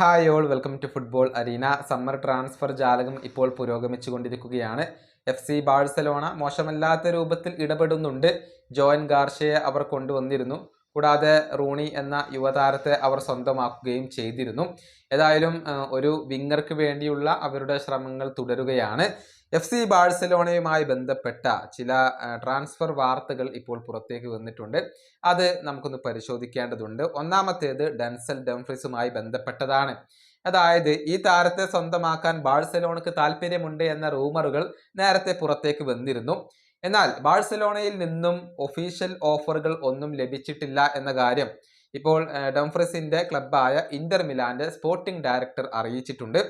Hi all welcome to football arena. Summer transfer ജാലകം ഇപ്പോൾ പുരോഗമിച്ചുകൊണ്ടിരിക്കുകയാണ്. എഫ് സി ബാഴ്സലോണ മോശമല്ലാത്ത രൂപത്തിൽ ഇടപെടുന്നുണ്ട്. ജോയൻ ഗാർഷയെ അവർ കൊണ്ടുവന്നിരുന്നു. കൂടാതെ റൂണി എന്ന യുവതാരത്തെ അവർ സ്വന്തമാക്കുകയും ചെയ്തിരുന്നു. ഏതായാലും ഒരു വിങ്ങർക്ക് വേണ്ടിയുള്ള അവരുടെ ശ്രമങ്ങൾ തുടരുകയാണ്. എഫ് സി ബാഴ്സലോണയുമായി ബന്ധപ്പെട്ട ചില ട്രാൻസ്ഫർ വാർത്തകൾ ഇപ്പോൾ പുറത്തേക്ക് വന്നിട്ടുണ്ട്. അത് നമുക്കൊന്ന് പരിശോധിക്കേണ്ടതുണ്ട്. ഒന്നാമത്തേത് ഡെൻസൽ ഡംഫ്രിസുമായി ബന്ധപ്പെട്ടതാണ്. അതായത് ഈ താരത്തെ സ്വന്തമാക്കാൻ ബാഴ്സലോണക്ക് താല്പര്യമുണ്ട് എന്ന റൂമറുകൾ നേരത്തെ പുറത്തേക്ക് വന്നിരുന്നു. എന്നാൽ ബാഴ്സലോണയിൽ നിന്നും ഒഫീഷ്യൽ ഓഫറുകൾ ഒന്നും ലഭിച്ചിട്ടില്ല എന്ന കാര്യം ഇപ്പോൾ ഡംഫ്രസിന്റെ ക്ലബായ ഇന്റർ മിലാന്റെ സ്പോർട്ടിംഗ് ഡയറക്ടർ അറിയിച്ചിട്ടുണ്ട്.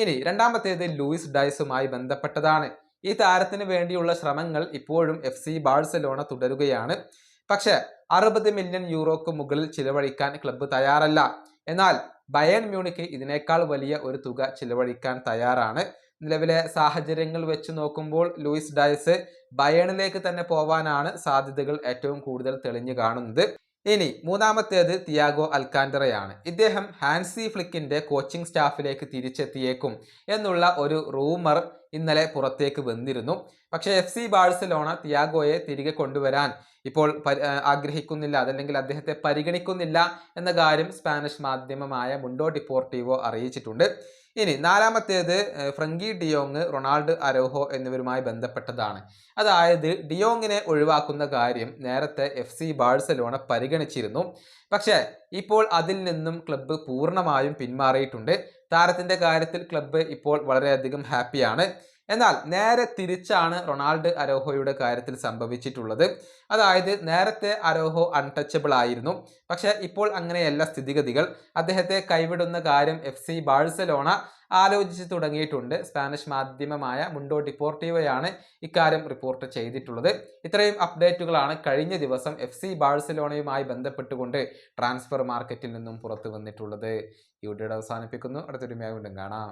ഇനി രണ്ടാമത്തേത് ലൂയിസ് ഡൈസുമായി ബന്ധപ്പെട്ടതാണ്. ഈ താരത്തിന് വേണ്ടിയുള്ള ശ്രമങ്ങൾ ഇപ്പോഴും എഫ് സി ബാഴ്സലോണ തുടരുകയാണ്. പക്ഷേ അറുപത് മില്യൺ യൂറോക്ക് മുകളിൽ ചിലവഴിക്കാൻ ക്ലബ്ബ് തയ്യാറല്ല. എന്നാൽ ബയൺ മ്യൂണിക്ക് ഇതിനേക്കാൾ വലിയ ഒരു തുക ചിലവഴിക്കാൻ തയ്യാറാണ്. നിലവിലെ സാഹചര്യങ്ങൾ വെച്ച് നോക്കുമ്പോൾ ലൂയിസ് ഡയസ് ബയണിലേക്ക് തന്നെ പോവാനാണ് സാധ്യതകൾ ഏറ്റവും കൂടുതൽ തെളിഞ്ഞു കാണുന്നത്. ഇനി മൂന്നാമത്തേത് തിയാഗോ അൽക്കാൻഡറയാണ്. ഇദ്ദേഹം ഹാൻസി ഫ്ലിക്കിന്റെ കോച്ചിങ് സ്റ്റാഫിലേക്ക് തിരിച്ചെത്തിയേക്കും എന്നുള്ള ഒരു റൂമർ ഇന്നലെ പുറത്തേക്ക് വന്നിരുന്നു. പക്ഷേ എഫ് സി ബാഴ്സലോണ തിയാഗോയെ തിരികെ കൊണ്ടുവരാൻ ഇപ്പോൾ ആഗ്രഹിക്കുന്നില്ല അതല്ലെങ്കിൽ അദ്ദേഹത്തെ പരിഗണിക്കുന്നില്ല എന്ന കാര്യം സ്പാനിഷ് മാധ്യമമായ മുണ്ടോ ഡിപ്പോർട്ടീവോ അറിയിച്ചിട്ടുണ്ട്. ഇനി നാലാമത്തേത് ഫ്രങ്കി ഡിയോങ് റൊണാൾഡ് അരോഹോ എന്നിവരുമായി ബന്ധപ്പെട്ടതാണ്. അതായത് ഡിയോങ്ങിനെ ഒഴിവാക്കുന്ന കാര്യം നേരത്തെ എഫ് സി ബാഴ്സലോണ പരിഗണിച്ചിരുന്നു. പക്ഷേ ഇപ്പോൾ അതിൽ നിന്നും ക്ലബ്ബ് പൂർണമായും പിന്മാറിയിട്ടുണ്ട്. താരത്തിന്റെ കാര്യത്തിൽ ക്ലബ്ബ് ഇപ്പോൾ വളരെയധികം ഹാപ്പിയാണ്. എന്നാൽ നേരെ തിരിച്ചാണ് റൊണാൾഡ് അരോഹോയുടെ കാര്യത്തിൽ സംഭവിച്ചിട്ടുള്ളത്. അതായത് നേരത്തെ അരോഹോ അൺടച്ചബിൾ ആയിരുന്നു. പക്ഷെ ഇപ്പോൾ അങ്ങനെയല്ല സ്ഥിതിഗതികൾ. അദ്ദേഹത്തെ കൈവിടുന്ന കാര്യം എഫ് സി ബാഴ്സലോണ ആലോചിച്ച് തുടങ്ങിയിട്ടുണ്ട്. സ്പാനിഷ് മാധ്യമമായ മുണ്ടോ ഡിപ്പോർട്ടീവയാണ് ഇക്കാര്യം റിപ്പോർട്ട് ചെയ്തിട്ടുള്ളത്. ഇത്രയും അപ്ഡേറ്റുകളാണ് കഴിഞ്ഞ ദിവസം എഫ് സി ബാഴ്സലോണയുമായി ബന്ധപ്പെട്ടുകൊണ്ട് ട്രാൻസ്ഫർ മാർക്കറ്റിൽ നിന്നും പുറത്തു വന്നിട്ടുള്ളത് ഈ വീഡിയോ അവസാനിപ്പിക്കുന്നു. അടുത്തൊരു വീണ്ടും കാണാം.